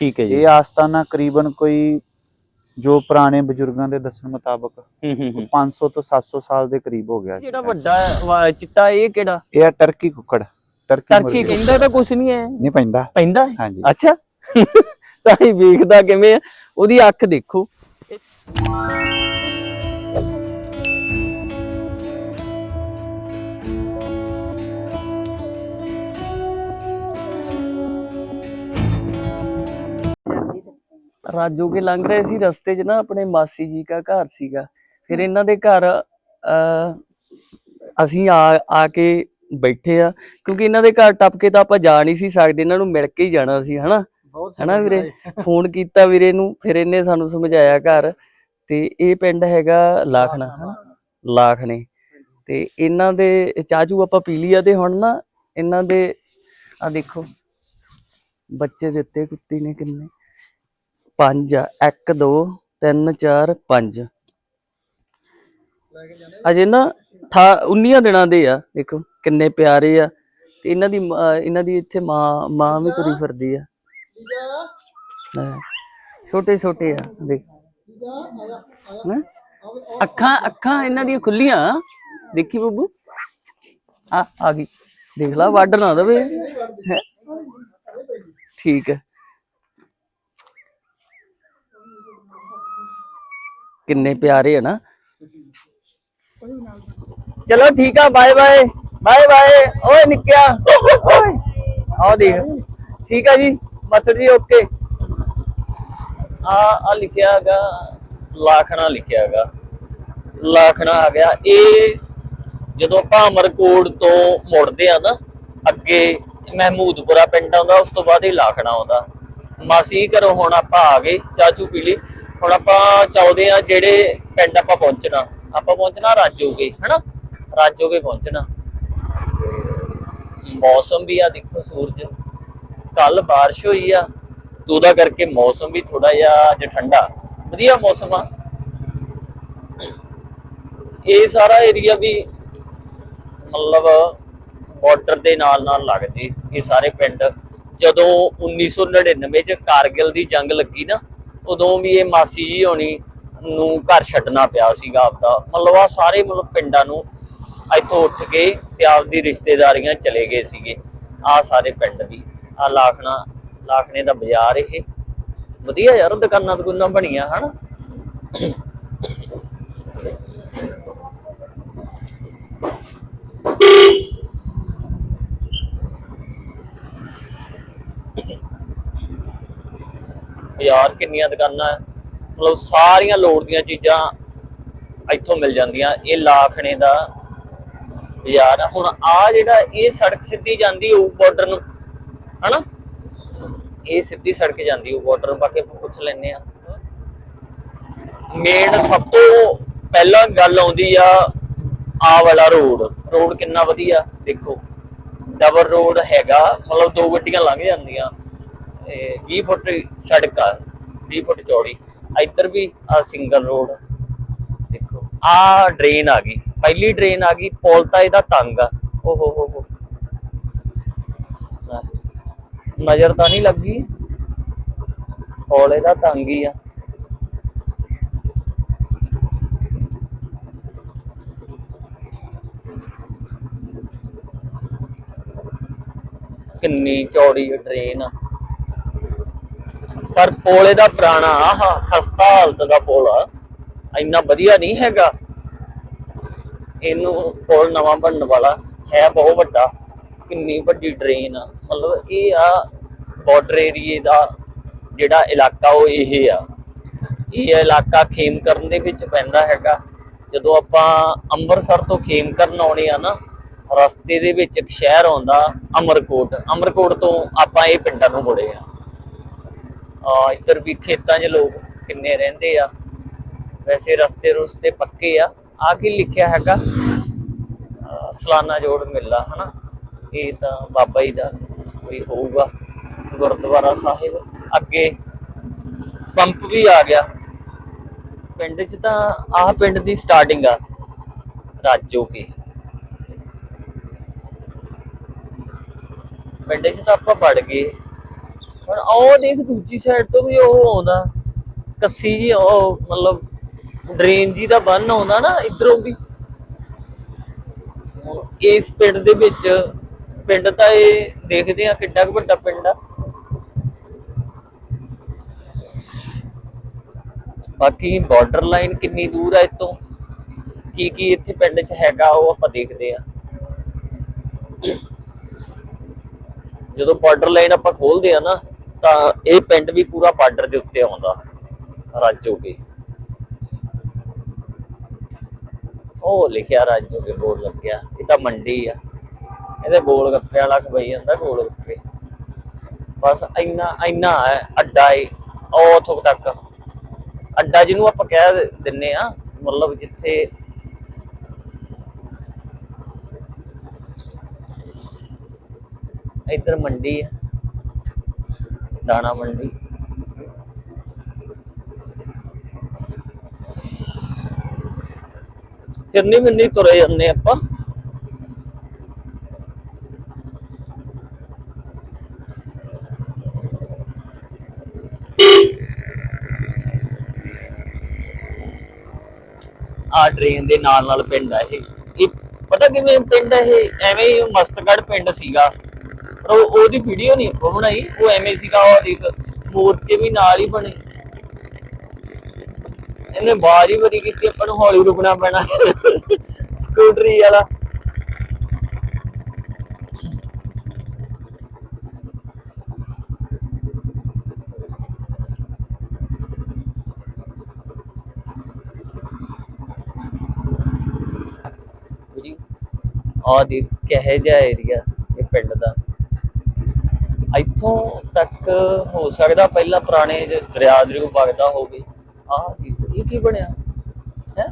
ਠੀਕ ਹੈ ਜੀ। ਇਹ ਆਸਤਾਨਾ ਕਰੀਬਨ ਕੋਈ ਜੋ ਪੁਰਾਣੇ ਬਜ਼ੁਰਗਾਂ ਦੇ ਦੱਸਣ ਮੁਤਾਬਕ ਹੂੰ ਹੂੰ ਹੂੰ। 500 ਤੋਂ 700 ਸਾਲ ਦੇ ਕਰੀਬ ਹੋ ਗਿਆ। ਜਿਹੜਾ ਵੱਡਾ ਚਿੱਟਾ ਇਹ ਕਿਹੜਾ? ਇਹ ਆ ਟਰਕੀ ਕੁੱਕੜ। Turkey turkey. ਕਹਿੰਦਾ ਤਾਂ ਕੁਝ ਨਹੀਂ ਹੈ। ਨਹੀਂ ਪੈਂਦਾ। ਪੈਂਦਾ? ਹਾਂਜੀ। ਅੱਛਾ। ਤਾਂ ਹੀ ਵੇਖਦਾ ਕਿਵੇਂ ਆ। ਉਹਦੀ ਅੱਖ ਦੇਖੋ। ਰਾਜੋ ਕੇ ਲੰਘ ਰਹੇ ਸੀ ਰਸਤੇ 'ਚ ਨਾ ਆਪਣੇ ਮਾਸੀ ਜੀ ਦਾ ਘਰ ਸੀਗਾ। ਫਿਰ ਇਹਨਾਂ ਦੇ ਘਰ ਅ ਅਸੀਂ ਆ ਆ ਕੇ ਬੈਠੇ ਆ ਕਿਉਂਕਿ ਇਹਨਾਂ ਦੇ ਘਰ ਟੱਪ ਕੇ ਤਾਂ ਆਪਾਂ ਜਾ ਨਹੀਂ ਸੀ ਸਕਦੇ ਇਹਨਾਂ ਨੂੰ ਮਿਲ ਕੇ ਹੀ ਜਾਣਾ ਸੀ ਹਨਾ? ਹਨਾ ਵੀਰੇ? ਫੋਨ ਕੀਤਾ ਵੀਰੇ ਨੂੰ ਫਿਰ ਇਹਨੇ ਸਾਨੂੰ ਸਮਝਾਇਆ ਘਰ। ਤੇ ਇਹ ਪਿੰਡ ਹੈਗਾ ਲਾਖਣਾ ਹਨਾ? ਲਾਖਣੇ। ਤੇ ਇਹਨਾਂ ਦੇ ਚਾਚੂ ਆਪਾਂ ਪੀ ਲਿਆ ਤੇ ਹੁਣ ਨਾ ਇਹਨਾਂ ਦੇ ਆ ਦੇਖੋ ਬੱਚੇ ਦਿੱਤੇ ਕੁੱਤੀ ਨੇ ਕਿੰਨੇ। ਪੰਜ ਆ 1 2 3 4 5 ਅਜੇ ਨਾ 19 ਦਿਨਾਂ ਦੇ ਆ, ਦੇਖੋ ਕਿੰਨੇ ਪਿਆਰੇ ਆ। ਤੇ ਇਹਨਾਂ ਦੀ ਇਹਨਾਂ ਦੀ ਇੱਥੇ ਮਾਂ ਮਾਂ ਵੀ ਤੁਰੀ ਫਿਰਦੀ ਆ। ਛੋਟੇ ਛੋਟੇ ਆ, ਦੇਖ। ਅੱਖਾਂ ਅੱਖਾਂ ਇਹਨਾਂ ਦੀਆਂ ਖੁੱਲੀਆਂ ਦੇਖੀ ਬੱਬੂ? ਆ ਆ ਗਈ। ਦੇਖ ਲਾ, ਵੱਢ ਨਾ ਦਵੇ। ਠੀਕ ਹੈ ਕਿੰਨੇ ਪਿਆਰੇ ਆ ਨਾ। ਚਲੋ ਠੀਕ ਆ, ਬਾਏ ਬਾਏ ਬਾਏ ਬਾਏ। ਓਏ ਨਿੱਕਿਆ। ਓਏ ਆਓ ਦੇਖ। ਠੀਕ ਆ ਜੀ ਮਸਰ ਜੀ, ਓਕੇ। ਆ ਆ ਲਿਖਿਆ ਲਾਖਣਾ ਲਿਖਿਆ ਲਾਖਣਾ ਆ ਗਿਆ। ਇਹ ਜਦੋਂ ਆਪਾਂ ਅਮਰਕੋਟ ਤੋਂ ਮੁੜਦੇ ਆ ਨਾ, ਅੱਗੇ ਮਹਿਮੂਦਪੁਰਾ ਪਿੰਡ ਆਉਂਦਾ, ਉਸ ਤੋਂ ਬਾਅਦ ਇਹ ਲਾਖਣਾ ਆਉਂਦਾ। ਮਾਸੀ ਘਰੋਂ ਹੁਣ ਆਪਾਂ ਆ ਗਏ, ਚਾਚੂ ਪੀਲੀ। ਹੁਣ ਆਪਾਂ ਚਾਹੁੰਦੇ ਆ ਜਿਹੜੇ ਪਿੰਡ ਆਪਾਂ ਪਹੁੰਚਣਾ ਆਪਾਂ ਪਹੁੰਚਣਾ ਰਾਜੋਗੇ ਹਨਾ? ਰਾਜੋਗੇ ਪਹੁੰਚਣਾ। ਮੌਸਮ ਵੀ ਆ, ਦੇਖੋ ਸੂਰਜ ਕੱਲ ਬਾਰਿਸ਼ ਹੋਈ ਆ, ਤੇ ਉਹਦਾ ਕਰਕੇ ਮੌਸਮ ਵੀ ਥੋੜਾ ਜਿਹਾ ਅੱਜ ਠੰਡਾ। ਵਧੀਆ ਮੌਸਮ ਆ। ਇਹ ਸਾਰਾ ਏਰੀਆ ਵੀ ਮਤਲਬ ਬਾਰਡਰ ਦੇ ਨਾਲ ਨਾਲ ਲੱਗਦੇ, ਇਹ ਸਾਰੇ ਪਿੰਡ। ਜਦੋਂ 1999 ਚ ਕਾਰਗਿਲ ਦੀ ਜੰਗ ਲੱਗੀ ਨਾ ਉਦੋਂ ਵੀ ਇਹ ਮਾਸੀ ਜੀ ਹੋਣੀ ਨੂੰ ਘਰ ਛੱਡਣਾ ਪਿਆ ਸੀਗਾ ਆਪਦਾ। ਮਤਲਬ ਆ ਸਾਰੇ ਮਤਲਬ ਪਿੰਡਾਂ ਨੂੰ ਇੱਥੋਂ ਉੱਠ ਕੇ ਤੇ ਆਪਦੀ ਰਿਸ਼ਤੇਦਾਰੀਆਂ ਚਲੇ ਗਏ ਸੀਗੇ। ਆ ਸਾਰੇ ਪਿੰਡ ਵੀ। ਆ ਲਾਖਣਾ, ਲਾਖਣੇ ਦਾ ਬਾਜ਼ਾਰ ਇਹ। ਵਧੀਆ ਯਾਰ, ਦੁਕਾਨਾਂ ਦੁਕਾਨਾਂ ਬਣੀਆਂ, ਹਨ? ਯਾਰ ਕਿੰਨੀਆਂ ਦੁਕਾਨਾਂ, ਮਤਲਬ ਸਾਰੀਆਂ ਲੋੜ ਦੀਆਂ ਚੀਜ਼ਾਂ ਇੱਥੋਂ ਮਿਲ ਜਾਂਦੀਆਂ, ਇਹ ਲਾਖਣੇ ਦਾ ਬਾਜ਼ਾਰ ਹੁਣ ਆ ਜਿਹੜਾ ਇਹ ਸੜਕ ਸਿੱਧੀ ਜਾਂਦੀ ਹੋਊ ਬਾਰਡਰ ਨੂੰ, ਹਨਾ? ਇਹ ਸਿੱਧੀ ਸੜਕ ਜਾਂਦੀ ਹੋਊ ਬਾਰਡਰ ਨੂੰ, ਬਾਕੀ ਆਪਾਂ ਪੁੱਛ ਲੈਨੇ ਆ ਮੇਨ ਸਭ ਤੋਂ ਪਹਿਲਾਂ ਗੱਲ ਆਉਂਦੀ ਆ ਆ ਵਾਲਾ ਰੋਡ ਰੋਡ ਕਿੰਨਾ ਵਧੀਆ, ਦੇਖੋ। ਡਬਲ ਰੋਡ ਹੈਗਾ, ਮਤਲਬ ਦੋ ਗੱਡੀਆਂ ਲੰਘ ਜਾਂਦੀਆਂ। 20 ਫੁੱਟ ਸੜਕ ਆ 20 ਫੁੱਟ ਚੌੜੀ। ਇੱਧਰ ਵੀ ਆ ਸਿੰਗਲ ਰੋਡ ਦੇਖੋ, ਆ ਡਰੇਨ ਆ ਗਈ। ਪਹਿਲੀ ਡਰੇਨ ਆ ਗਈ, ਪੁਲ ਤਾਂ ਇਹਦਾ ਤੰਗ ਆ। ਓ ਹੋ ਹੋ। ਹੋ ਨਜ਼ਰ ਤਾਂ ਨਹੀਂ ਲੱਗੀ। ਪੋਲ ਇਹਦਾ ਤੰਗ ਹੀ ਆ। ਕਿੰਨੀ ਚੌੜੀ ਡਰੇਨ ਆ। ਪਰ ਪੁਲ ਇਹਦਾ ਪੁਰਾਣਾ, ਆਹ, ਖਸਤਾ ਹਾਲਤ ਦਾ ਪੁਲ। ਆ ਇੰਨਾ ਵਧੀਆ ਨਹੀਂ ਹੈਗਾ। ਇਹਨੂੰ ਪੁਲ ਨਵਾਂ ਬਣਨ ਵਾਲਾ ਹੈ ਬਹੁਤ ਵੱਡਾ। ਕਿੰਨੀ ਵੱਡੀ ਡਰੇਨ ਆ। ਮਤਲਬ ਇਹ ਆ ਬਾਰਡਰ ਏਰੀਏ ਦਾ ਜਿਹੜਾ ਇਲਾਕਾ ਉਹ ਇਹ ਆ। ਇਹ ਇਲਾਕਾ ਖੇਮਕਰਨ ਦੇ ਵਿੱਚ ਪੈਂਦਾ ਹੈਗਾ। ਜਦੋਂ ਆਪਾਂ ਅੰਮ੍ਰਿਤਸਰ ਤੋਂ ਖੇਮਕਰਨ ਆਉਣੇ ਆ ਨਾ, ਰਸਤੇ ਦੇ ਵਿੱਚ ਇੱਕ ਸ਼ਹਿਰ ਆਉਂਦਾ, ਅਮਰਕੋਟ। ਅਮਰਕੋਟ ਤੋਂ ਆਪਾਂ ਇਹ ਪਿੰਡਾਂ ਨੂੰ ਮੁੜੇ ਆ। ਆ ਇੱਧਰ ਵੀ ਖੇਤਾਂ 'ਚ ਲੋਕ ਕਿੰਨੇ ਰਹਿੰਦੇ ਆ। ਵੈਸੇ ਰਸਤੇ ਰੁਸਤੇ ਪੱਕੇ ਆ। ਆ ਕੀ ਲਿਖਿਆ ਹੈਗਾ? ਸਲਾਨਾ ਜੋੜ ਮੇਲਾ, ਹਨਾ? ਇਹ ਤਾਂ ਬਾਬਾ ਜੀ ਦਾ ਕੋਈ ਹੋਊਗਾ। ਗੁਰਦੁਆਰਾ ਸਾਹਿਬ ਅੱਗੇ ਪੰਪ ਵੀ ਆ ਗਿਆ। ਪਿੰਡ 'ਚ ਤਾਂ ਆਹ ਪਿੰਡ ਦੀ ਸਟਾਰਟਿੰਗ ਆ, ਰਾਜੋ ਕੀ। ਪਿੰਡ 'ਚ ਤਾਂ ਆਪਾਂ ਪੜ ਗਏ। ਪਰ ਉਹ ਦੇਖ ਦੂਜੀ ਸਾਈਡ ਤੋਂ ਵੀ ਉਹ ਆਉਂਦਾ। ਕੱਸੀ ਜੀ, ਉਹ ਮਤਲਬ ਡਰੇਨ ਜੀ ਦਾ ਬੰਨ ਆਉਂਦਾ ਨਾ ਇਧਰੋਂ ਵੀ। ਇਸ ਪਿੰਡ ਦੇ ਵਿੱਚ, ਪਿੰਡ ਤਾਂ ਇਹ ਦੇਖਦੇ ਆ ਕਿੱਡਾ ਕੁ ਵੱਡਾ ਪਿੰਡ ਆ। ਬਾਕੀ ਬਾਰਡਰ ਲਾਈਨ ਕਿੰਨੀ ਦੂਰ ਆ ਇਤੋਂ ਕੀ ਕੀ ਇੱਥੇ ਪਿੰਡ 'ਚ ਹੈਗਾ ਉਹ ਆਪਾਂ ਦੇਖਦੇ ਆ ਜਦੋਂ ਬਾਰਡਰ ਲਾਈਨ ਆਪਾਂ ਖੋਲਦੇ ਆ ਨਾ ਤਾਂ ਇਹ ਪਿੰਡ ਵੀ ਪੂਰਾ ਬਾਰਡਰ ਦੇ ਉੱਤੇ ਆਉਂਦਾ, ਰਾਜੋ ਉਹ ਲਿਖਿਆ ਰਾਜੋ ਕੇ ਬੋਰਡ ਲੱਗਿਆ, ਇਹ ਤਾਂ ਮੰਡੀ ਆ। ਇਹਦੇ ਗੋਲ ਗੱਪੇ ਵਾਲਾ ਖਬਈ ਜਾਂਦਾ ਗੋਲ ਗੱਪੇ। ਬਸ ਇੰਨਾ ਇੰਨਾ ਹੈ, ਅੱਡਾ ਏ ਉਹ ਤੱਕ। ਅੱਡਾ ਜਿਹਨੂੰ ਆਪਾਂ ਕਹਿ ਦਿੰਨੇ ਆ, ਮਤਲਬ ਜਿੱਥੇ ਇੱਧਰ ਮੰਡੀ ਆ। ਦਾਣਾ ਮੰਡੀ। ਫਿਰਨੀ ਮਿੰਨੀ ਤੁਰੇ ਜਾਂਦੇ ਆਪਾਂ? ਆ ਟ੍ਰੇਨ ਦੇ ਨਾਲ ਨਾਲ ਪਿੰਡ ਆ ਇਹ। ਇਹ ਪਤਾ ਕਿਵੇਂ ਪਿੰਡ ਇਹ? ਐਵੇਂ ਹੀ ਮਸਤਗੜ ਪਿੰਡ ਸੀਗਾ। ਉਹ- ਉਹਦੀ ਵੀਡੀਓ ਨਹੀਂ ਆਪਾਂ ਬਣਾਈ, ਉਹ ਐਵੇਂ ਸੀਗਾ, ਉਹ ਦੇਖ, ਮੋਰਚੇ ਵੀ ਨਾਲ ਹੀ ਬਣੇ। ਇਹਨੇ ਬਾਰੀ ਬਰੀ ਕੀਤੀ, ਆਪਾਂ ਨੂੰ ਹੌਲੀ ਰੁਕਣਾ ਪੈਣਾ। ਸਕੂਟਰੀ ਵਾਲਾ। ਆ ਦੇਖ, ਕਿਹੋ ਜਿਹਾ ਏਰੀਆ ਇਹ ਪਿੰਡ ਦਾ। ਇੱਥੋਂ ਤੱਕ ਹੋ ਸਕਦਾ ਪਹਿਲਾਂ ਪੁਰਾਣੇ ਦਰਿਆ ਦਰਿਓ ਵਗਦਾ ਹੋਵੇ। ਆ ਇਹ ਕੀ ਬਣਿਆ? ਹੈ?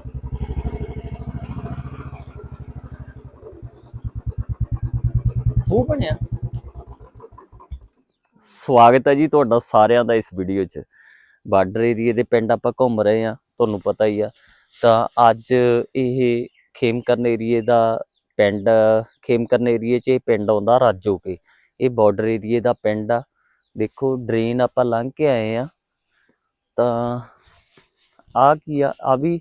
ਉਹ ਬਣਿਆ? ਸਵਾਗਤ ਹੈ ਜੀ ਤੁਹਾਡਾ ਸਾਰਿਆਂ ਦਾ ਇਸ ਵੀਡੀਓ 'ਚ। ਬਾਰਡਰ ਏਰੀਏ ਦੇ ਪਿੰਡ ਆਪਾਂ ਘੁੰਮ ਰਹੇ ਆ ਤੁਹਾਨੂੰ ਪਤਾ ਹੀ ਆ। ਤਾਂ ਅੱਜ ਇਹ ਖੇਮਕਰਨ ਏਰੀਏ ਦਾ ਪਿੰਡ, ਖੇਮਕਰਨ ਏਰੀਏ 'ਚ ਇਹ ਪਿੰਡ ਆਉਂਦਾ ਰਾਜੋਕੇ ਇਹ ਬਾਰਡਰ ਏਰੀਏ ਦਾ ਪਿੰਡ ਆ। ਦੇਖੋ ਡਰੇਨ ਆਪਾਂ ਲੰਘ ਕੇ ਆਏ ਆ। ਤਾਂ ਆ ਕੀ ਆ? ਆ ਵੀ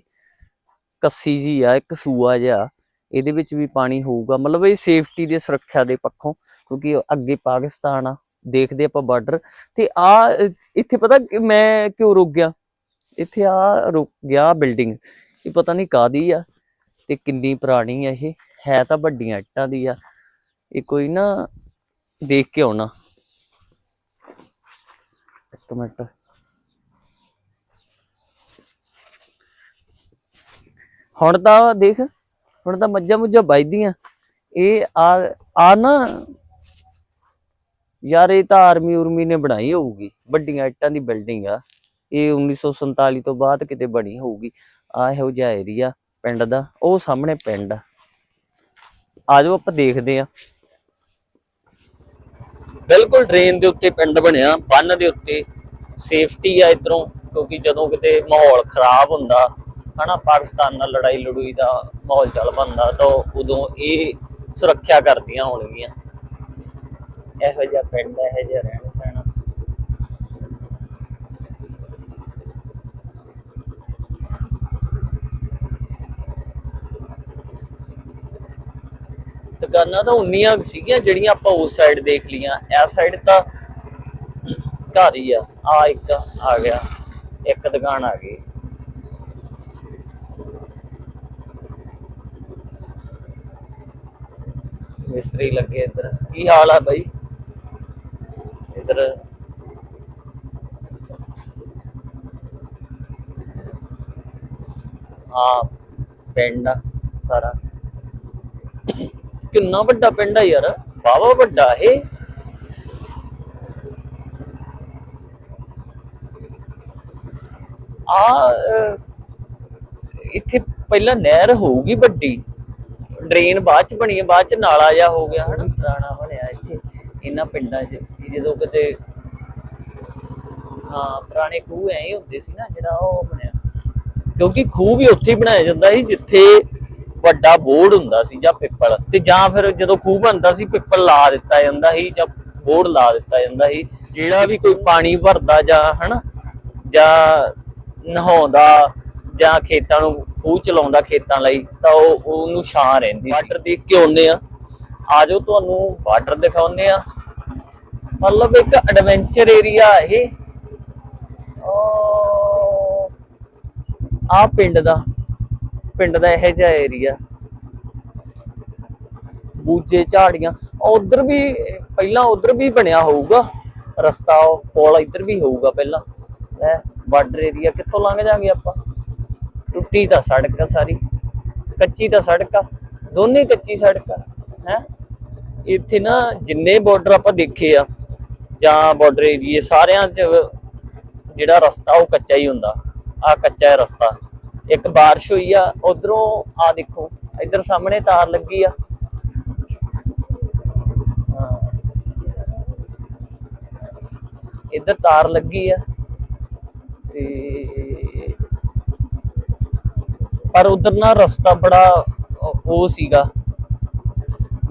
ਕੱਸੀ ਜੀ ਆ, ਇੱਕ ਸੂਆ ਜਿਹਾ। ਇਹਦੇ ਵਿੱਚ ਵੀ ਪਾਣੀ ਹੋਊਗਾ। ਮਤਲਬ ਇਹ ਸੇਫਟੀ ਦੇ ਸੁਰੱਖਿਆ ਦੇ ਪੱਖੋਂ, ਕਿਉਂਕਿ ਅੱਗੇ ਪਾਕਿਸਤਾਨ ਆ। ਦੇਖਦੇ ਆਪਾਂ ਬਾਰਡਰ ਤੇ ਆ, ਇੱਥੇ ਪਤਾ ਮੈਂ ਕਿਉਂ ਰੁਕ ਗਿਆ? ਇੱਥੇ ਆ ਰੁਕ ਗਿਆ ਬਿਲਡਿੰਗ ਇਹ ਪਤਾ ਨਹੀਂ ਕਾਦੀ ਆ ਤੇ ਕਿੰਨੀ ਪੁਰਾਣੀ ਆ ਇਹ। ਹੈ ਤਾਂ ਵੱਡੀਆਂ ਇੱਟਾਂ ਦੀ ਆ। ਇਹ ਕੋਈ ਨਾ ਦੇਖ ਕੇ ਆਉਣਾ। ਇੱਕ ਮਿੰਟ। ਹੁਣ ਤਾਂ ਦੇਖ, ਹੁਣ ਤਾਂ ਮੱਝਾਂ ਮੁੱਝਾਂ ਵੱਜਦੀਆਂ। ਇਹ ਆ ਆ ਨਾ, ਯਾਰ ਇਹ ਤਾਂ ਆਰਮੀ ਉਰਮੀ ਨੇ ਬਣਾਈ ਹੋਊਗੀ। ਵੱਡੀਆਂ ਇੱਟਾਂ ਦੀ ਬਿਲਡਿੰਗ ਆ। ਇਹ 1947 ਤੋਂ ਬਾਅਦ ਕਿਤੇ ਬਣੀ ਹੋਊਗੀ। ਆ ਇਹੋ ਜਿਹਾ ਏਰੀਆ ਪਿੰਡ ਦਾ। ਉਹ ਸਾਹਮਣੇ ਪਿੰਡ ਆ। ਆ ਆਪਾਂ ਦੇਖਦੇ ਆ। ਬਿਲਕੁਲ ਡਰੇਨ ਦੇ ਉੱਤੇ ਪਿੰਡ ਬਣਿਆ, ਬੰਨ ਦੇ ਉੱਤੇ। ਸੇਫਟੀ ਆ ਇਧਰੋਂ, ਕਿਉਂਕਿ ਜਦੋਂ ਕਿਤੇ ਮਾਹੌਲ ਖਰਾਬ ਹੁੰਦਾ, ਹਨਾ, ਪਾਕਿਸਤਾਨ ਨਾਲ ਲੜਾਈ ਲੜੂਈ ਦਾ ਮਾਹੌਲ ਚੱਲ ਪੈਂਦਾ ਤਾਂ ਉਦੋਂ ਇਹ ਸੁਰੱਖਿਆ ਕਰਦੀਆਂ ਹੋਣਗੀਆਂ। ਇਹੋ ਜਿਹਾ ਪਿੰਡ, ਇਹੋ ਜਿਹਾ ਰਹਿਣ ਸਹਿਣਾ ਦੁਕਾਨਾਂ ਤਾਂ ਉਨੀਆਂ ਸੀਗੀਆਂ ਜਿਹੜੀਆਂ ਆਪਾਂ ਉਸ ਸਾਈਡ ਦੇਖ ਲੀਆਂ ਇਸ ਸਾਈਡ ਤਾਂ ਘਰ ਹੀ ਆ। ਆ ਇੱਕ ਆ ਗਿਆ। ਇੱਕ ਦੁਕਾਨ ਆ ਗਈ। ਮਿਸਤਰੀ ਲੱਗੇ ਇੱਧਰ। ਕੀ ਹਾਲ ਆ ਬਾਈ? ਇੱਧਰ। ਆ ਪਿੰਡ ਆ ਸਾਰਾ। ਕਿੰਨਾ ਵੱਡਾ ਪਿੰਡ ਆ ਯਾਰ? ਬਾਵਾ ਵੱਡਾ ਇਹ। ਆ ਇੱਥੇ ਪਹਿਲਾਂ ਨਹਿਰ ਹੋਊਗੀ ਵੱਡੀ। ਡਰੇਨ ਬਾਅਦ ਚ ਬਣੀ ਹੈ ਬਾਅਦ ਚ ਨਾਲਾ ਜਿਹਾ ਹੋ ਗਿਆ, ਹਨਾ? ਪੁਰਾਣਾ ਬਣਿਆ ਇੱਥੇ, ਇਹਨਾਂ ਪਿੰਡਾਂ 'ਚ। ਜਦੋਂ ਕਿਤੇ, ਹਾਂ, ਪੁਰਾਣੇ ਖੂਹ ਐ ਹੁੰਦੇ ਸੀ ਨਾ, ਜਿਹੜਾ ਉਹ ਬਣਿਆ। ਕਿਉਂਕਿ ਖੂਹ ਵੀ ਉੱਥੇ ਹੀ ਬਣਾਇਆ ਜਾਂਦਾ ਸੀ, ਜਿੱਥੇ ਵੱਡਾ ਬੋਰਡ ਹੁੰਦਾ ਸੀ ਜਾਂ ਪਿੱਪਲ ਤੇ ਜਾਂ ਫਿਰ ਜਦੋਂ ਖੂਹ ਬਣਦਾ ਸੀ ਪਿੱਪਲ ਲਾ ਦਿੱਤਾ ਜਾਂਦਾ ਸੀ ਜਾਂ ਬੋਰਡ ਲਾ ਦਿੱਤਾ ਜਾਂਦਾ ਸੀ ਜਿਹੜਾ ਵੀ ਕੋਈ ਪਾਣੀ ਭਰਦਾ ਜਾਂ ਹਨਾ ਜਾਂ ਨਹਾਉਂਦਾ ਜਾਂ ਖੇਤਾਂ ਨੂੰ ਖੂਹ ਚਲਾਉਂਦਾ ਖੇਤਾਂ ਲਈ ਤਾਂ ਉਹ ਉਹਨੂੰ ਛਾਂ ਰਹਿੰਦੀ ਵਾਟਰ ਦੇਖ ਕੇ ਆਉਂਦੇ ਆ। ਆਜੋ ਤੁਹਾਨੂੰ ਵਾਟਰ ਦਿਖਾਉਂਦੇ ਆ। ਮਤਲਬ ਇੱਕ ਐਡਵੈਂਚਰ ਏਰੀਆ ਇਹ। ਆ ਪਿੰਡ ਦਾ। ਪਿੰਡ ਦਾ ਇਹੋ ਜਿਹਾ ਏਰੀਆ ਬੂਝੇ ਝਾੜੀਆਂ। ਉਧਰ ਵੀ, ਪਹਿਲਾਂ ਉਧਰ ਵੀ ਬਣਿਆ ਹੋਊਗਾ। ਰਸਤਾ ਉਹ ਪੁਲ ਇੱਧਰ ਵੀ ਹੋਊਗਾ ਪਹਿਲਾਂ। ਹੈ ਬਾਰਡਰ ਏਰੀਆ ਕਿੱਥੋਂ ਲੰਘ ਜਾਾਂਗੇ ਆਪਾਂ? ਟੁੱਟੀ ਤਾਂ ਸੜਕ ਆ ਸਾਰੀ। ਕੱਚੀ ਤਾਂ ਸੜਕ ਆ। ਦੋਨੇ ਕੱਚੀ ਸੜਕ ਆ। ਹੈ? ਇੱਥੇ ਨਾ ਜਿੰਨੇ ਬਾਰਡਰ ਆਪਾਂ ਦੇਖੇ ਆ, ਜਾਂ ਬਾਰਡਰ ਏਰੀਏ ਸਾਰਿਆਂ 'ਚ ਜਿਹੜਾ ਰਸਤਾ ਉਹ ਕੱਚਾ ਹੀ ਹੁੰਦਾ। ਆ ਕੱਚਾ ਰਸਤਾ। ਇੱਕ ਬਾਰਿਸ਼ ਹੋਈ ਆ, ਉਧਰੋਂ ਆ ਦੇਖੋ, ਇੱਧਰ ਸਾਹਮਣੇ ਤਾਰ ਲੱਗੀ ਆ। ਇੱਧਰ ਤਾਰ ਲੱਗੀ ਆ ਤੇ ਪਰ ਉਧਰ ਨਾ ਰਸਤਾ ਬੜਾ ਉਹ- ਸੀਗਾ।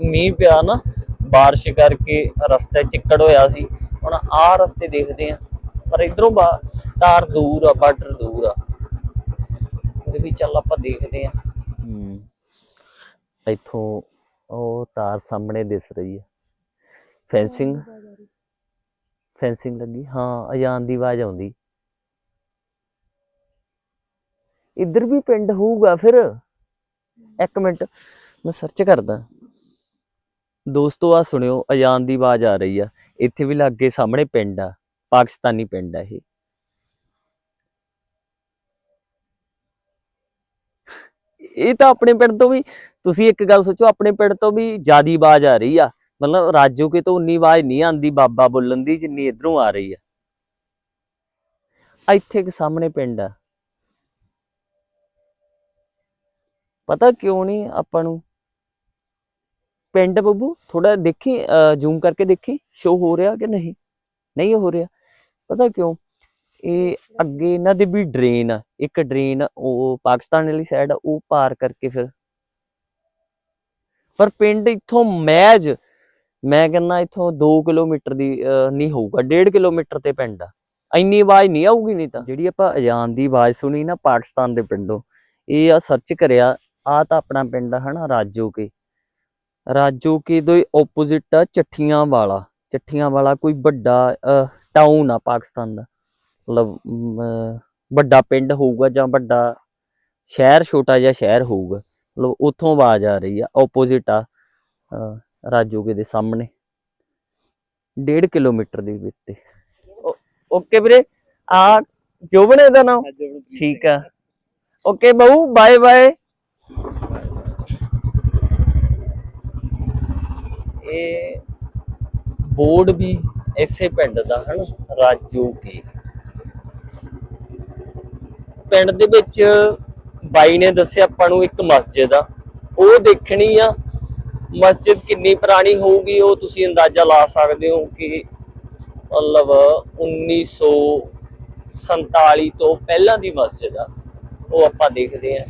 ਮੀਂਹ ਪਿਆ ਨਾ, ਬਾਰਿਸ਼ ਕਰਕੇ ਰਸਤੇ ਚਿੱਕੜ ਹੋਇਆ ਸੀ। ਹੁਣ ਆਹ ਰਸਤੇ ਦੇਖਦੇ ਆ, ਪਰ ਇਧਰੋਂ ਤਾਰ ਦੂਰ ਆ, ਬਾਰਡਰ ਦੂਰ ਆ। ਵੀ ਚੱਲ ਆਪਾਂ ਦੇਖਦੇ ਆ ਹੂੰ। ਇੱਥੋਂ ਉਹ ਤਾਰ ਸਾਹਮਣੇ ਦਿਸ ਰਹੀ ਹੈ। ਫੈਂਸਿੰਗ ਫੈਂਸਿੰਗ ਲੱਗੀ। ਹਾਂ ਅਜਾਨ ਦੀ ਆਵਾਜ਼ ਆਉਂਦੀ। ਇੱਧਰ ਵੀ ਪਿੰਡ ਹੋਊਗਾ ਫਿਰ। ਇੱਕ ਮਿੰਟ ਮੈਂ ਸਰਚ ਕਰਦਾ। ਦੋਸਤੋ ਆ ਸੁਣਿਓ ਅਜਾਨ ਦੀ ਆਵਾਜ਼ ਆ ਰਹੀ ਆ। ਇੱਥੇ ਵੀ ਲਾਗੇ ਸਾਹਮਣੇ ਪਿੰਡ ਆ। ਪਾਕਿਸਤਾਨੀ ਪਿੰਡ ਆ ਇਹ। ਇਹ ਤਾਂ ਆਪਣੇ ਪਿੰਡ ਤੋਂ ਵੀ, ਤੁਸੀਂ ਇੱਕ ਗੱਲ ਸੋਚੋ, ਆਪਣੇ ਪਿੰਡ ਤੋਂ ਵੀ ਜਿਆਦੀ ਆਵਾਜ਼ ਆ ਰਹੀ ਆ। ਮਤਲਬ ਰਾਜੋ ਕੇ ਤੋਂ ਉਨੀ ਆਵਾਜ਼ ਨਹੀਂ ਆਂਦੀ ਬਾਬਾ ਬੋਲਣ ਦੀ ਜਿੰਨੀ ਇਧਰੋਂ ਆ ਰਹੀ ਆ। ਇੱਥੇ ਇੱਕ ਸਾਹਮਣੇ ਪਿੰਡ ਆ। ਪਤਾ ਕਿਉਂ ਨਹੀਂ ਆਪਾਂ ਨੂੰ? ਪਿੰਡ ਬੱਬੂ ਥੋੜਾ ਦੇਖੀ ਜ਼ੂਮ ਕਰਕੇ ਦੇਖੀ ਸ਼ੋ ਹੋ ਰਿਹਾ ਕਿ ਨਹੀਂ? ਨਹੀਂ ਹੋ ਰਿਹਾ। ਪਤਾ ਕਿਉਂ? ਇਹ ਅੱਗੇ ਇਹਨਾਂ ਦੇ ਵੀ ਡਰੇਨ ਆ ਇੱਕ ਡਰੇਨ ਉਹ ਪਾਕਿਸਤਾਨ ਵਾਲੀ ਸਾਈਡ ਆ ਉਹ ਪਾਰ ਕਰਕੇ ਫਿਰ। ਪਰ ਪਿੰਡ ਇੱਥੋਂ ਮੈਜ ਮੈਂ ਕਹਿੰਦਾ ਇੱਥੋਂ 2 ਕਿਲੋਮੀਟਰ ਦੀ ਅਹ, ਨਹੀਂ ਹੋਊਗਾ 1.5 ਕਿਲੋਮੀਟਰ ਤੇ ਪਿੰਡ ਆ। ਇੰਨੀ ਆਵਾਜ਼ ਨਹੀਂ ਆਊਗੀ ਨਹੀਂ ਤਾਂ। ਜਿਹੜੀ ਆਪਾਂ ਅਜਾਨ ਦੀ ਆਵਾਜ਼ ਸੁਣੀ ਨਾ ਪਾਕਿਸਤਾਨ ਦੇ ਪਿੰਡੋਂ ਇਹ ਆ ਸਰਚ ਕਰਿਆ ਆ ਤਾਂ ਆਪਣਾ ਪਿੰਡ ਆ ਹਨਾ ਰਾਜੋ ਕੇ ਰਾਜੋ ਕੇ ਦੇ ਆਪੋਜ਼ਿਟ ਆ ਚੱਠੀਆਂ ਵਾਲਾ ਚੱਠੀਆਂ ਵਾਲਾ ਕੋਈ ਵੱਡਾ ਟਾਊਨ ਆ ਪਾਕਿਸਤਾਨ ਦਾ। ਮਤਲਬ ਵੱਡਾ ਪਿੰਡ ਹੋਊਗਾ ਜਾਂ ਵੱਡਾ ਸ਼ਹਿਰ ਛੋਟਾ ਜਿਹਾ ਸ਼ਹਿਰ ਹੋਊਗਾ ਮਤਲਬ ਉੱਥੋਂ ਆਵਾਜ਼ ਆ ਰਹੀ ਆ ਆਪੋਜ਼ਿਟ ਆ ਰਾਜੋਗੇ ਦੇ ਸਾਹਮਣੇ। 1.5 ਕਿਲੋਮੀਟਰ ਦੇ ਵਿੱਚ ਓਕੇ ਵੀਰੇ ਆ ਜੋਬਣੇ ਦਾ ਨਾਮ? ਠੀਕ ਆ। ਓਕੇ ਬਾਊ ਬਾਏ ਬਾਏ। ਇਹ ਬੋਰਡ ਵੀ ਇਸੇ ਪਿੰਡ ਦਾ ਹਨ? ਰਾਜੂ ਕੀ। ਪਿੰਡ ਦੇ ਵਿੱਚ ਬਾਈ ਨੇ ਦੱਸਿਆ ਆਪਾਂ ਨੂੰ ਇੱਕ ਮਸਜਿਦ ਆ। ਉਹ ਦੇਖਣੀ ਆ, ਮਸਜਿਦ ਕਿੰਨੀ ਪੁਰਾਣੀ ਹੋਊਗੀ ਉਹ ਤੁਸੀਂ ਅੰਦਾਜ਼ਾ ਲਾ ਸਕਦੇ ਹੋ ਕਿ ਮਤਲਬ 1947 ਤੋਂ ਪਹਿਲਾਂ ਦੀ ਮਸਜਿਦ ਆ। ਉਹ ਆਪਾਂ ਦੇਖਦੇ ਆ।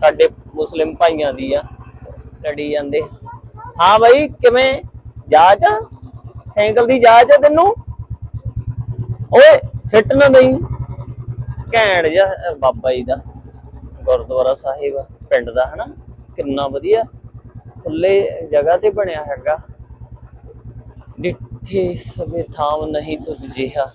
ਸਾਡੇ ਮੁਸਲਿਮ ਭਾਈਆਂ ਦੀ ਆ। ਲੜੀ ਜਾਂਦੇ। ਹਾਂ ਬਾਈ, ਕਿਵੇਂ? ਜਾਜ ਆ? ਸਾਈਕਲ ਦੀ ਜਾਜ ਆ ਤੈਨੂੰ? ਓਏ, ਸਿੱਟ ਨਾ ਨਹੀਂ ਘੈਂਟ ਜਿਹਾ ਬਾਬਾ ਜੀ ਦਾ, ਗੁਰਦੁਆਰਾ ਸਾਹਿਬ ਪਿੰਡ ਦਾ, ਹਨਾ? ਕਿੰਨਾ ਵਧੀਆ ਖੁੱਲੇ ਜਗ੍ਹਾ ਤੇ ਬਣਿਆ ਹੈਗਾ। ਡਿੱਠੇ ਸਵੇ ਥਾਮ ਨਹੀਂ ਤੁਝ ਜਿਹਾ।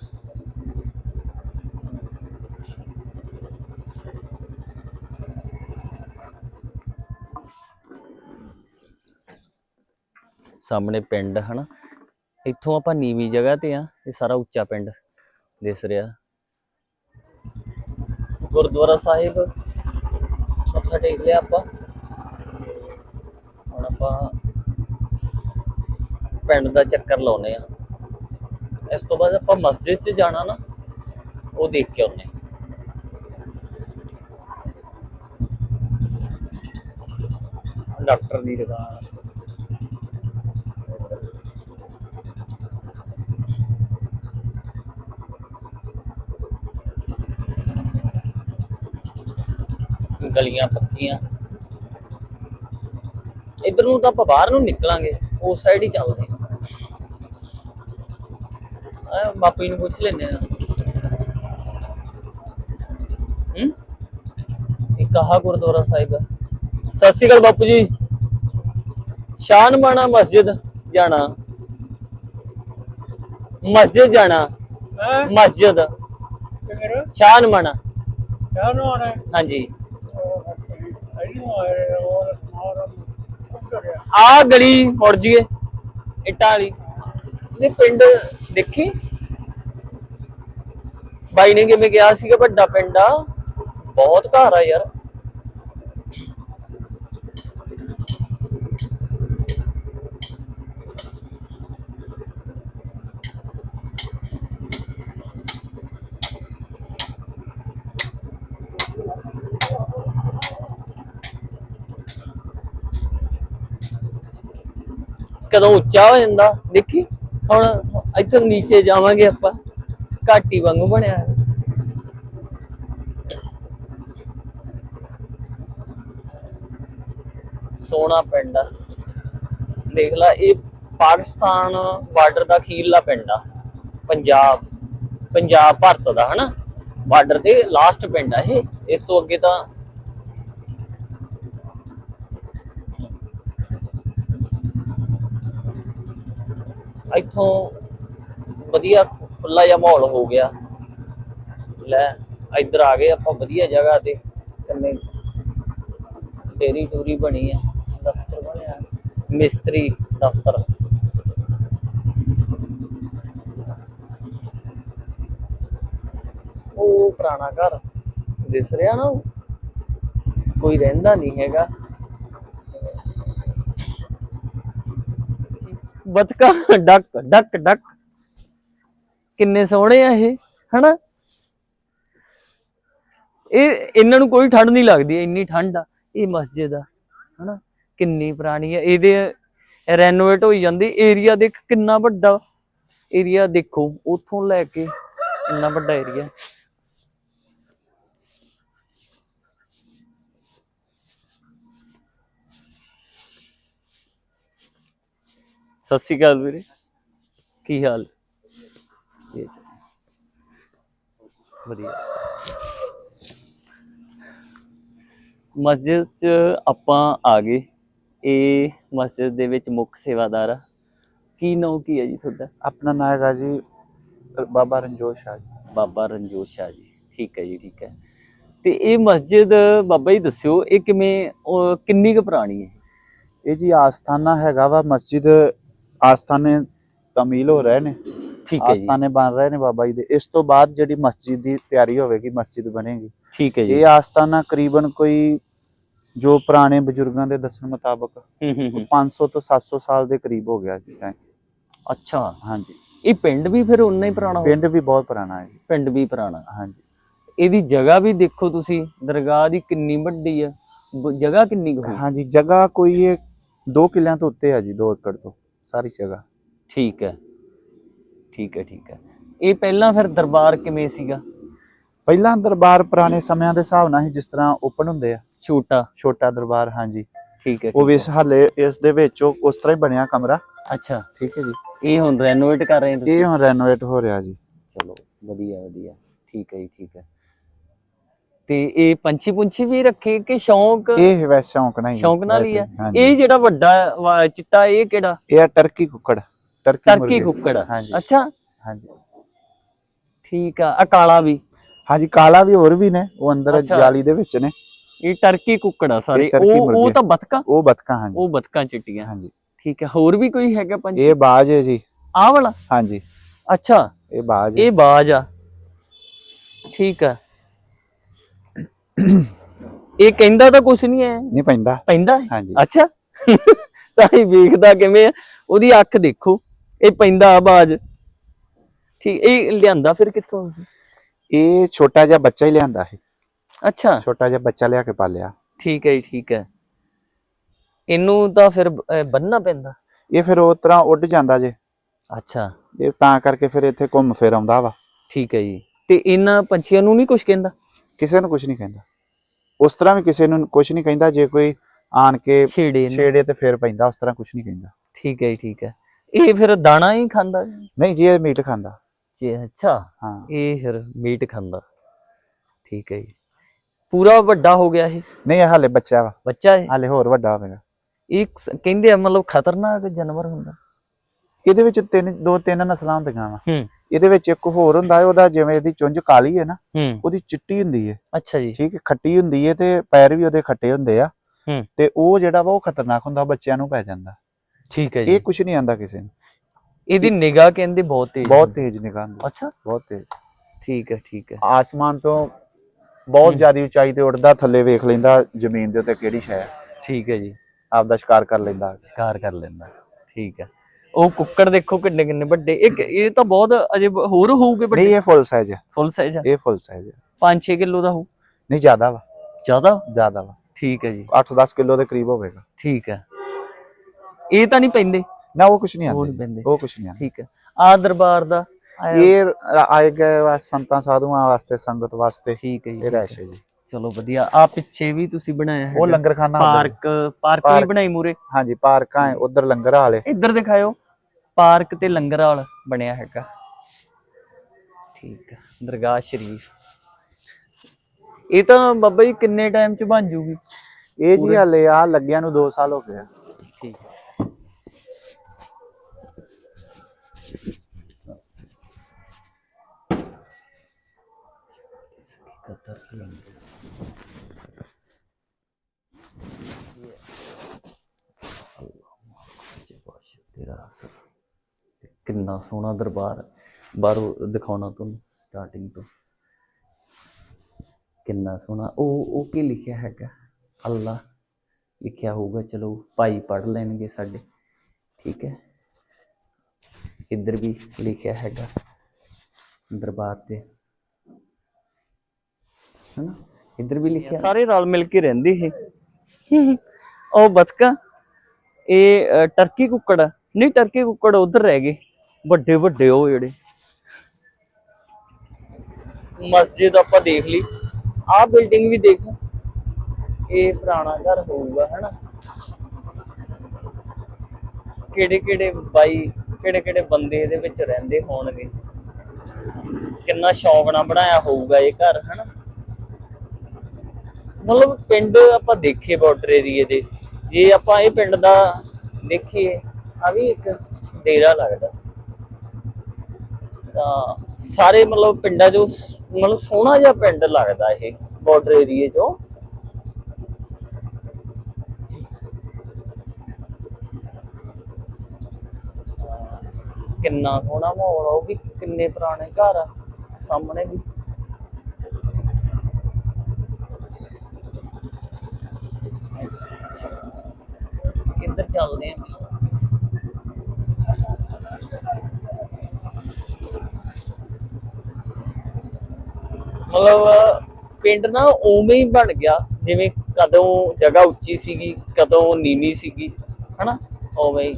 ਸਾਹਮਣੇ ਪਿੰਡ, ਹਨਾ? ਇੱਥੋਂ ਆਪਾਂ ਨੀਵੀਂ ਜਗ੍ਹਾ ਤੇ ਆ, ਇਹ ਸਾਰਾ ਉੱਚਾ ਪਿੰਡ ਦਿਸ ਰਿਹਾ। ਗੁਰਦੁਆਰਾ ਸਾਹਿਬ। ਮੱਥਾ ਟੇਕ ਲਿਆ ਆਪਾਂ। ਹੁਣ ਆਪਾਂ ਪਿੰਡ ਦਾ ਚੱਕਰ ਲਾਉਨੇ ਆ ਇਸ ਤੋਂ ਬਾਅਦ ਆਪਾਂ ਮਸਜਿਦ 'ਚ ਜਾਣਾ ਨਾ, ਉਹ ਦੇਖ ਕੇ ਆਉਨੇ ਡਾਕਟਰ ਦੀ ਦੁਕਾਨ। ਗਲੀਆਂ ਪੱਕੀਆਂ। ਇਧਰ ਨੂੰ ਤਾਂ ਆਪਾਂ ਬਾਹਰ ਨੂੰ ਨਿਕਲਾਂਗੇ ਉਸ ਸਾਈਡ ਹੀ ਚੱਲਦੇ ਆ ਬਾਪੂ ਜੀ ਨੂੰ ਪੁੱਛ ਲੈਨੇ ਆ ਹੂੰ? ਇਹ ਕਹਾ ਗੁਰਦੁਆਰਾ ਸਾਹਿਬ ਸਤਿ ਸ਼੍ਰੀ ਅਕਾਲ ਬਾਪੂ ਜੀ। ਸ਼ਾਨ ਮਾਣਾ ਮਸਜਿਦ ਜਾਣਾ। ਮਸਜਿਦ ਜਾਣਾ। ਮਸਜਿਦ। ਕਿਹੜਾ ਸ਼ਾਨ ਮਾਣਾ ਜਾਨੋ ਆਣਾ ਹਾਂਜੀ ਅਈਓ ਆਏ ਉਹ ਮਾਰ ਕੁੱਟਿਆ ਆ ਗਲੀ ਮੁੜ ਜੀਏ, ਇੱਟਾਂ ਵਾਲੀ। ਇਹ ਪਿੰਡ ਦੇਖੀ? ਬਾਈ ਨੇ ਕਿਵੇਂ ਕਿਹਾ ਸੀਗਾ, ਵੱਡਾ ਪਿੰਡ ਆ। ਬਹੁਤ ਘਰ ਆ ਯਾਰ। ਕਦੋਂ ਉੱਚਾ ਹੋ ਜਾਂਦਾ, ਦੇਖੀ? ਹੁਣ ਇੱਥੋਂ ਨੀਚੇ ਜਾਵਾਂਗੇ ਆਪਾਂ। ਘਾਟੀ ਵਾਂਗੂ ਬਣਿਆ। ਹੈ। ਸੋਹਣਾ ਪਿੰਡ ਆ। ਦੇਖ ਲਾ, ਇਹ ਪਾਕਿਸਤਾਨ ਬਾਰਡਰ ਦਾ ਅਖੀਰਲਾ ਪਿੰਡ ਆ। ਪੰਜਾਬ ਪੰਜਾਬ ਭਾਰਤ ਦਾ, ਹਨਾ? ਬਾਰਡਰ ਤੇ ਲਾਸਟ ਪਿੰਡ ਆ ਇਹ। ਇਸ ਤੋਂ ਅੱਗੇ ਤਾਂ ਇੱਥੋਂ ਵਧੀਆ ਖੁੱਲਾ ਜਿਹਾ ਮਾਹੌਲ ਹੋ ਗਿਆ। ਲੈ, ਇੱਧਰ ਆ ਗਏ ਆਪਾਂ ਵਧੀਆ ਜਗ੍ਹਾ ਤੇ। ਕੰਨੇ ਡੇਰੀ ਟੂਰੀ ਬਣੀ ਆ। ਦਫ਼ਤਰ ਬਣਿਆ। ਮਿਸਤਰੀ, ਦਫ਼ਤਰ। ਉਹ ਪੁਰਾਣਾ ਘਰ ਦਿਸ ਰਿਹਾ ਨਾ। ਕੋਈ ਰਹਿੰਦਾ ਨਹੀਂ ਹੈਗਾ। ਬਤਕਾ, ਡੱਕ ਡੱਕ ਡੱਕ। ਕਿੰਨੇ ਸੋਹਣੇ ਆ ਇਹ, ਹਨਾ? ਇਹ, ਇਹਨਾਂ ਨੂੰ ਕੋਈ ਠੰਡ ਨਹੀਂ ਲੱਗਦੀ, ਇੰਨੀ ਠੰਡ ਆ, ਇਹ ਮਸਜਿਦ ਆ, ਹਨਾ? ਕਿੰਨੀ ਪੁਰਾਣੀ ਆ, ਇਹਦੇ ਰੈਨੋਵੇਟ ਹੋਈ ਜਾਂਦੀ ਏਰੀਆ ਦੇਖ ਕਿੰਨਾ ਵੱਡਾ। ਏਰੀਆ ਦੇਖੋ, ਉੱਥੋਂ ਲੈ ਕੇ ਇੰਨਾ ਵੱਡਾ ਏਰੀਆ ਸਤਿ ਸ਼੍ਰੀ ਅਕਾਲ ਵੀਰੇ। ਕੀ ਹਾਲ? ਵਧੀਆ। ਮਸਜਿਦ ਚ ਆਪਾਂ ਆ ਗਏ। ਇਹ ਮਸਜਿਦ ਦੇ ਵਿੱਚ ਮੁੱਖ ਸੇਵਾਦਾਰ ਆ। ਕੀ ਨਾਮ ਕੀ ਹੈ ਜੀ ਤੁਹਾਡਾ? ਆਪਣਾ ਨਾਂ ਹੈਗਾ ਜੀ ਬਾਬਾ ਰਣਜੋਤ ਸ਼ਾਹ ਜੀ। ਬਾਬਾ ਰਣਜੋਤ ਸ਼ਾਹ ਜੀ। ਠੀਕ ਹੈ ਜੀ ਠੀਕ ਹੈ। ਤੇ ਇਹ ਮਸਜਿਦ ਬਾਬਾ ਜੀ ਦੱਸਿਓ ਇਹ ਕਿਵੇਂ ਉਹ ਕਿੰਨੀ ਕੁ ਪੁਰਾਣੀ ਹੈ? ਇਹ ਜੀ ਆਸਥਾਨਾ ਹੈਗਾ ਵਾ ਮਸਜਿਦ ਆਸਥਾਨੇ ਤਮੀਲ ਹੋ ਰਹੇ ਨੇ। ਠੀਕ ਹੈ ਜੀ। ਆਸਥਾਨੇ ਬਣ ਰਹੇ ਨੇ ਬਾਬਾ ਜੀ ਦੇ। ਇਸ ਤੋਂ ਬਾਅਦ ਜਿਹੜੀ ਮਸਜਿਦ ਦੀ ਤਿਆਰੀ ਹੋਵੇਗੀ ਮਸਜਿਦ ਬਣੇਗੀ। ਠੀਕ ਹੈ ਜੀ। ਇਹ ਆਸਥਾਨਾ ਕਰੀਬਨ ਕੋਈ ਜੋ ਪੁਰਾਣੇ ਬਜ਼ੁਰਗਾਂ ਦੇ ਦੱਸਣ ਮੁਤਾਬਕ ਹੂੰ ਹੂੰ ਹੂੰ। 500 ਤੋਂ 700 ਸਾਲ ਦੇ ਕਰੀਬ ਹੋ ਗਿਆ ਜੀ ਅੱਛਾ। ਹਾਂਜੀ। ਇਹ ਪਿੰਡ ਵੀ ਫਿਰ ਉਨਾ ਹੀ ਪੁਰਾਣਾ ਹੋ ਪਿੰਡ ਵੀ ਬਹੁਤ ਪੁਰਾਣਾ ਹੈ ਪਿੰਡ ਵੀ ਪੁਰਾਣਾ। ਹਾਂਜੀ। ਇਹਦੀ ਜਗ੍ਹਾ ਵੀ ਦੇਖੋ ਤੁਸੀਂ ਦਰਗਾਹ ਦੀ ਕਿੰਨੀ ਵੱਡੀ ਆ ਜਗ੍ਹਾ ਕਿੰਨੀ ਕੁ ਹਾਂਜੀ ਜਗ੍ਹਾ ਕੋਈ ਇਹ 2 ਕਿੱਲਿਆਂ ਤੋਂ ਉੱਤੇ ਹੈ ਜੀ 2 ਏਕੜ ਤੋਂ। ਸਾਰੀ ਜਗ੍ਹਾ। ਠੀਕ ਹੈ। ਠੀਕ ਹੈ ਠੀਕ ਹੈ। ਇਹ ਪਹਿਲਾਂ ਫਿਰ ਦਰਬਾਰ ਕਿਵੇਂ ਸੀਗਾ? ਪਹਿਲਾਂ ਦਰਬਾਰ ਪੁਰਾਣੇ ਸਮਿਆਂ ਦੇ ਹਿਸਾਬ ਨਾਲ ਹੀ ਜਿਸ ਤਰ੍ਹਾਂ ਓਪਨ ਹੁੰਦੇ ਆ। ਛੋਟਾ। ਛੋਟਾ ਦਰਬਾਰ ਹਾਂਜੀ। ਠੀਕ ਹੈ ਉਹ ਵੀ ਇਸ ਹਾਲੇ ਇਸ ਦੇ ਵਿੱਚ ਉਹ ਉਸ ਤਰ੍ਹਾਂ ਹੀ ਬਣਿਆ ਕਮਰਾ। ਅੱਛਾ। ਠੀਕ ਹੈ ਜੀ। ਇਹ ਹੁਣ ਰੈਨੋਵੇਟ ਕਰ ਰਹੇ ਤੁਸੀਂ? ਇਹ ਹੁਣ ਰੈਨੋਵੇਟ ਹੋ ਰਿਹਾ ਜੀ। ਚਲੋ ਵਧੀਆ ਵਧੀਆ। ਠੀਕ ਹੈ ਜੀ ਠੀਕ ਹੈ। ਤੇ ਇਹ ਪੰਛੀ ਪੁੰਛੀ ਵੀ ਰੱਖੇ ਕਿ ਸ਼ੌਂਕ? ਇਹ ਵੈਸੇ ਸ਼ੌਂਕ ਨਹੀਂ ਸ਼ੌਂਕ ਨਾਲ ਹੀ ਆ। ਇਹ ਜਿਹੜਾ ਵੱਡਾ ਚਿੱਟਾ ਇਹ ਕਿਹੜਾ? ਇਹ ਆ ਟਰਕੀ ਕੁੱਕੜ ਟਰਕੀ। ਕੁੱਕੜ। ਹਾਂਜੀ। ਅੱਛਾ। ਹਾਂਜੀ। ਠੀਕ ਆ। ਆ ਕਾਲਾ ਵੀ। ਹਾਂਜੀ ਕਾਲਾ ਵੀ ਹੋਰ ਵੀ ਨੇ ਉਹ ਅੰਦਰ। ਜਾਲੀ ਦੇ ਵਿੱਚ ਨੇ। ਇਹ ਟਰਕੀ ਕੁੱਕੜ ਆ ਸਾਰੇ। ਉਹ ਉਹ। ਤਾਂ ਬਤਕਾਂ? ਉਹ ਬਤਕਾਂ ਹਾਂਜੀ। ਉਹ ਬਤਕਾਂ ਚਿੱਟੀਆਂ। ਹਾਂਜੀ। ਠੀਕ ਹੈ ਹੋਰ ਵੀ ਕੋਈ ਹੈਗਾ ਪੰਛੀ? ਇਹ ਬਾਜ ਹੈ ਜੀ। ਆਹ ਵਾਲਾ? ਹਾਂਜੀ। ਅੱਛਾ। ਇਹ ਬਾਜ ਇਹ ਬਾਜ ਆ। ਠੀਕ ਆ। ਇਹ ਕਹਿੰਦਾ ਤਾਂ ਕੁਛ ਨਹੀਂ ਹੈ। ਨਹੀਂ ਪੈਂਦਾ। ਪੈਂਦਾ ਹੈ? ਹਾਂਜੀ। ਅੱਛਾ। ਤਾਂ ਇਹ ਵੇਖਦਾ ਕਿਵੇਂ ਆ? ਉਹਦੀ ਅੱਖ ਦੇਖੋ। ਇਹ ਪੈਂਦਾ ਆਵਾਜ਼ ਠੀਕ ਇਹ ਲਿਆਂਦਾ ਫਿਰ ਕਿੱਥੋਂ ਤੁਸੀਂ? ਇਹ ਛੋਟਾ ਜਿਹਾ ਬੱਚਾ ਹੀ ਲਿਆਂਦਾ ਹੈ ਅੱਛਾ। ਛੋਟਾ ਜਿਹਾ ਬੱਚਾ ਲਿਆ ਕੇ ਪਾਲਿਆ। ਠੀਕ ਹੈ ਜੀ ਠੀਕ ਹੈ। ਇਹਨੂੰ ਤਾਂ ਫਿਰ ਅਹ, ਬੰਨਣਾ ਪੈਂਦਾ? ਇਹ ਫਿਰ ਉਹ ਤਰ੍ਹਾਂ ਉੱਡ ਜਾਂਦਾ ਜੇ। ਅੱਛਾ। ਇਹ ਤਾਂ ਕਰਕੇ ਫਿਰ ਇੱਥੇ ਘੁੰਮ ਫਿਰ ਆਉਂਦਾ ਵਾ। ਠੀਕ ਹੈ ਜੀ। ਤੇ ਇਹਨਾਂ ਪੰਛੀਆਂ ਨੂੰ ਨਹੀਂ ਕੁਝ ਕਹਿੰਦਾ? ਕਿਸੇ ਨੂੰ ਕੁਝ ਨਹੀਂ ਕਹਿੰਦਾ। ਉਸ ਤਰ੍ਹਾਂ ਵੀ ਕਿਸੇ ਨੂੰ ਕੁਝ ਨਹੀਂ ਕਹਿੰਦਾ ਜੇ ਕੋਈ ਆਣ ਕੇ ਛੇੜੇ ਨੂੰ। ਛੇੜੇ ਤੇ ਫਿਰ ਪੈਂਦਾ ਉਸ ਤਰ੍ਹਾਂ ਕੁਝ ਨਹੀਂ ਕਹਿੰਦਾ। ਠੀਕ ਹੈ ਜੀ ਠੀਕ ਹੈ। ਇਹ ਫਿਰ ਦਾਣਾ ਹੀ ਖਾਂਦਾ ਨਹੀਂ ਜੀ ਇਹ ਮੀਟ ਖਾਂਦਾ। ਬੱਚੇ ਅੱਛਾ ਹਾਂ। ਇਹ ਫਿਰ ਮੀਟ ਖਾਂਦਾ। ਠੀਕ ਹੈ ਜੀ। ਪੂਰਾ ਵੱਡਾ ਹੋ ਗਿਆ ਇਹ? ਨਹੀਂ ਇਹ ਹਾਲੇ ਬੱਚਾ ਵਾ। ਬੱਚਾ ਇਹ? ਹਾਲੇ ਹੋਰ ਵੱਡਾ ਹੋਵੇਗਾ ਇਹ ਸ- ਕਹਿੰਦੇ ਆ ਮਤਲਬ ਖਤਰਨਾਕ ਜਾਨਵਰ ਹੁੰਦਾ। ਇਹਦੇ ਵਿੱਚ ਤਿੰਨ ਦੋ ਤਿੰਨ ਨਸਲਾਂ ਹੁੰਦੀਆਂ ਵਾ। ਹੂੰ। ਇਹਦੇ ਵਿੱਚ ਇੱਕ ਹੋਰ ਹੁੰਦਾ ਹੈ ਉਹਦਾ ਜਿਵੇਂ ਇਹਦੀ ਚੁੰਝ ਕਾਲੀ ਹੈ ਨਾ ਉਹਦੀ ਚਿੱਟੀ ਹੁੰਦੀ ਹੈ। ਅੱਛਾ ਜੀ। ਠੀਕ ਹੈ ਖੱਟੀ ਹੁੰਦੀ ਹੈ ਤੇ ਪੈਰ ਵੀ ਉਹਦੇ ਖੱਟੇ ਹੁੰਦੇ ਆ। ਤੇ ਉਹ ਜਿਹੜਾ ਵਾ ਉਹ ਖਤਰਨਾਕ ਹੁੰਦਾ ਬੱਚਿਆਂ ਨੂੰ ਪੈ ਜਾਂਦਾ। ਠੀਕ ਹੈ ਜੀ। ਇਹ ਕੁਝ ਨਹੀਂ ਆਂਦਾ ਕਿਸੇ ਨੂੰ। ਇਹਦੀ ਨਿਗਾਹ ਕਹਿੰਦੇ ਬਹੁਤ ਤੇਜ਼ ਬਹੁਤ। ਤੇਜ਼ ਨਿਗਾਹ ਹੁੰਦੀ। ਅੱਛਾ। ਬਹੁਤ ਤੇਜ਼। ਠੀਕ ਹੈ ਠੀਕ ਹੈ। ਆਸਮਾਨ ਤੋਂ ਬਹੁਤ। ਜ਼ਿਆਦਾ ਉਚਾਈ ਤੇ ਉੱਡਦਾ ਥੱਲੇ ਵੇਖ ਲੈਂਦਾ ਜ਼ਮੀਨ ਦੇ ਉੱਤੇ ਕਿਹੜੀ ਸ਼ੈ ਹੈ। ਠੀਕ ਹੈ ਜੀ। ਆਪਦਾ ਸ਼ਿਕਾਰ ਕਰ ਲੈਂਦਾ। ਸ਼ਿਕਾਰ ਕਰ ਲੈਂਦਾ। ਠੀਕ ਹੈ। ਉਹ ਕੁੱਕੜ ਦੇਖੋ ਕਿੰਨੇ ਕਿੰਨੇ ਵੱਡੇ। ਇੱਕ ਇਹ ਤਾਂ ਬਹੁਤ ਅਜੇ ਹੋਰ ਹੋਊਗੇ ਵੱਡੇ। ਨਹੀਂ ਇਹ ਫੁੱਲ ਸਾਈਜ਼ ਹੈ ਫੁੱਲ ਸਾਈਜ਼ ਇਹ ਫੁੱਲ ਸਾਈਜ਼ ਹੈ 5-6 ਕਿਲੋ ਦਾ ਹੋਊ? ਨਹੀਂ ਜ਼ਿਆਦਾ ਵਾ। ਜ਼ਿਆਦਾ? ਜ਼ਿਆਦਾ ਵਾ। ਠੀਕ ਹੈ ਜੀ। 8-10 ਕਿਲੋ ਦੇ ਕਰੀਬ ਹੋਵੇਗਾ। ਠੀਕ ਹੈ। ਇਹ ਤਾਂ ਨਹੀਂ ਪੈਂਦੇ? ਨਾ ਉਹ ਕੁਝ ਨਹੀਂ ਉਹ ਪੈਂਦੇ। ਉਹ ਕੁਝ ਨਹੀਂ ਆਂਦੇ ਠੀਕ ਹੈ। ਆ ਦਰਬਾਰ ਦਾ ਇਹ ਆਏ ਗਏ ਵਾ ਸੰਤਾਂ ਸਾਧੂਆਂ ਵਾਸਤੇ ਸੰਗਤ ਵਾਸਤੇ। ਠੀਕ ਹੈ ਜੀ ਇਹ ਰਹਿਸ਼ ਹੈ। ਜੀ। ਚਲੋ ਵਧੀਆ। ਆ ਪਿੱਛੇ ਵੀ ਤੁਸੀਂ ਬਣਾਇਆ ਉਹ ਹੈ ਲੰਗਰਖਾਨਾ ਹੁੰਦਾ ਜੀ। Park park. ਵੀ। ਬਣਾਈ ਮੂਰੇ ਹਾਂਜੀ ਪਾਰਕਾਂ ਹੈ ਉਧਰ ਲੰਗਰ ਵਾਲੇ। ਇੱਧਰ ਦਿਖਾਇਓ। ਪਾਰਕ ਤੇ ਲੰਗਰ ਵਾਲ ਬਣਿਆ ਹੈਗਾ। ਠੀਕ ਹੈ ਦਰਗਾਹ ਸ਼ਰੀਫ। ਇਹ ਤਾਂ ਬਾਬਾ ਜੀ ਕਿੰਨੇ ਟਾਈਮ ਚ ਬਣ ਜੂਗੀ? ਇਹ ਜੀ ਹਲੇ ਆ ਲੱਗਿਆ ਨੂੰ 2 ਸਾਲ ਹੋ ਗਏ ਆ। ਠੀਕ ਹੈ ਕਿੰਨਾ ਸੋਹਣਾ ਦਰਬਾਰ ਬਾਹਰੋਂ ਦਿਖਾਉਣਾ ਤੁਹਾਨੂੰ ਸਟਾਰਟਿੰਗ ਤੋਂ। ਕਿੰਨਾ ਸੋਹਣਾ। ਉਹ ਉਹ ਕੀ ਲਿਖਿਆ ਹੈਗਾ? ਅੱਲਾ ਲਿਖਿਆ ਹੋਊਗਾ, ਚਲੋ ਭਾਈ ਪੜ੍ਹ ਲੈਣਗੇ ਸਾਡੇ। ਠੀਕ ਹੈ। ਇੱਧਰ ਵੀ ਲਿਖਿਆ ਹੈਗਾ, ਦਰਬਾਰ ਤੇ। ਹਨਾ? ਇੱਧਰ ਵੀ ਲਿਖਿਆ। ਸਾਰੇ ਰਲ ਮਿਲ ਕੇ ਰਹਿੰਦੇ ਇਹ। ਉਹ ਬਤਕਾ ਇਹ ਟਰਕੀ ਕੁੱਕੜ। ਨਹੀਂ, ਟਰਕੀ ਕੁੱਕੜ ਉਧਰ ਰਹਿ ਗਏ। ਵੱਡੇ ਵੱਡੇ ਉਹ ਜਿਹੜੇ। ਮਸਜਿਦ ਆਪਾਂ ਦੇਖ ਲਈ। ਆਹ ਬਿਲਡਿੰਗ ਵੀ ਦੇਖ। ਇਹ ਪੁਰਾਣਾ ਘਰ ਹੋਊਗਾ, ਹਨਾ? ਕਿਹੜੇ ਕਿਹੜੇ ਬਾਈ, ਕਿਹੜੇ ਕਿਹੜੇ ਬੰਦੇ ਇਹਦੇ ਵਿੱਚ ਰਹਿੰਦੇ ਹੋਣਗੇ? ਕਿੰਨਾ ਸ਼ੌਕ ਨਾਲ ਬਣਾਇਆ ਹੋਊਗਾ ਇਹ ਘਰ, ਹਨਾ? ਮਤਲਬ ਪਿੰਡ ਆਪਾਂ ਦੇਖੇ ਬਾਰਡਰ ਏਰੀਏ ਦੇ। ਜੇ ਆਪਾਂ ਇਹ ਪਿੰਡ ਦਾ ਦੇਖੀਏ ਆ ਵੀ ਇੱਕ ਡੇਰਾ ਲੱਗਦਾ। ਤਾਂ ਸਾਰੇ ਮਤਲਬ ਪਿੰਡਾਂ ਚੋਂ ਮਤਲਬ ਸੋਹਣਾ ਜਿਹਾ ਪਿੰਡ ਲੱਗਦਾ ਇਹ ਬਾਰਡਰ ਏਰੀਏ ਚੋਂ। ਕਿੰਨਾ ਸੋਹਣਾ ਮਾਹੌਲ ਆ, ਉਹ ਵੀ ਕਿੰਨੇ ਪੁਰਾਣੇ ਘਰ ਆ, ਸਾਹਮਣੇ ਵੀ। ਕਿੱਧਰ ਚੱਲਦੇ ਆ। ਮਤਲਬ, ਪਿੰਡ ਨਾ ਉਵੇਂ ਹੀ ਬਣ ਗਿਆ, ਜਿਵੇਂ ਕਦੋਂ ਜਗ੍ਹਾ ਉੱਚੀ ਸੀਗੀ, ਕਦੋਂ ਨੀਵੀਂ ਸੀਗੀ, ਹਨਾ? ਉਵੇਂ ਹੀ,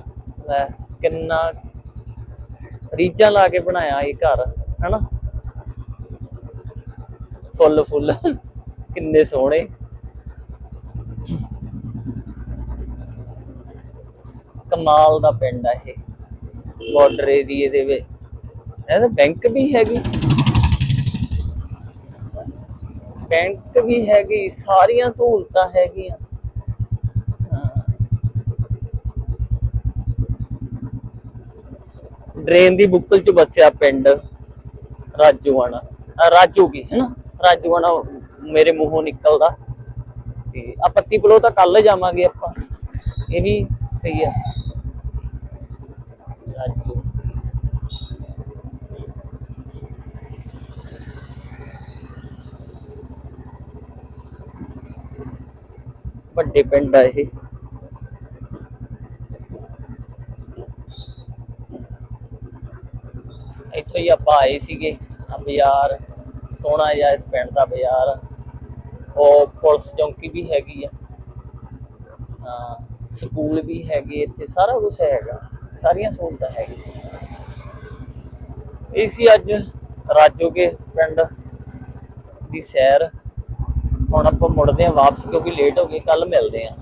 ਲੈ, ਕਿੰਨਾ ਰੀਝਾਂ ਲਾ ਕੇ ਬਣਾਇਆ ਇਹ ਘਰ, ਹਨਾ? ਫੁੱਲ ਫੁੱਲ, ਕਿੰਨੇ ਸੋਹਣੇ। ਕਮਾਲ ਦਾ ਪਿੰਡ ਆ ਇਹ ਬਾਰਡਰ ਏਰੀਏ ਦੇ ਵਿੱਚ। ਇਹਦਾ ਬੈਂਕ ਵੀ ਹੈਗੀ। ਬੈਂਕ ਵੀ ਹੈਗੀ, ਸਾਰੀਆਂ ਸਹੂਲਤਾਂ ਹੈਗੀਆਂ। ਡਰੇਨ ਦੀ ਬੁੱਕਲ ਚ ਵਸਿਆ ਪਿੰਡ ਰਾਜੂਆਣਾ। ਰਾਜੂ ਕੀ ਹੈ ਨਾ? ਰਾਜੂਆਣਾ ਮੇਰੇ ਮੂੰਹੋਂ ਨਿਕਲਦਾ। ਤੇ ਆ ਪੱਤੀ ਪਲੋ ਤਾਂ ਕੱਲ ਜਾਵਾਂਗੇ ਆਪਾਂ। ਇਹ ਵੀ ਸਹੀ ਆ। ਰਾਜੂ। ਵੱਡੇ ਪਿੰਡ ਆ ਇਹ। ਇੱਥੋਂ ਹੀ ਆਪਾਂ ਆਏ ਸੀਗੇ ਆ ਬਾਜ਼ਾਰ, ਸੋਹਣਾ ਜਿਹਾ ਇਸ ਪਿੰਡ ਦਾ ਬਾਜ਼ਾਰ। ਉਹ ਪੁਲਿਸ ਚੌਂਕੀ ਵੀ ਹੈਗੀ ਆ। ਹਾਂ, ਸਕੂਲ ਵੀ ਹੈਗੇ ਇੱਥੇ, ਸਾਰਾ ਕੁਝ ਹੈਗਾ, ਸਾਰੀਆਂ ਸਹੂਲਤਾਂ ਹੈਗੀਆਂ। ਇਹ ਸੀ ਅੱਜ ਰਾਜੋਗੇ ਪਿੰਡ ਦੀ ਸੈਰ। ਹੁਣ ਆਪਾਂ ਮੁੜਦੇ ਹਾਂ ਵਾਪਸ ਕਿਉਂਕਿ ਲੇਟ ਹੋ ਗਏ ਕੱਲ ਮਿਲਦੇ ਹਾਂ।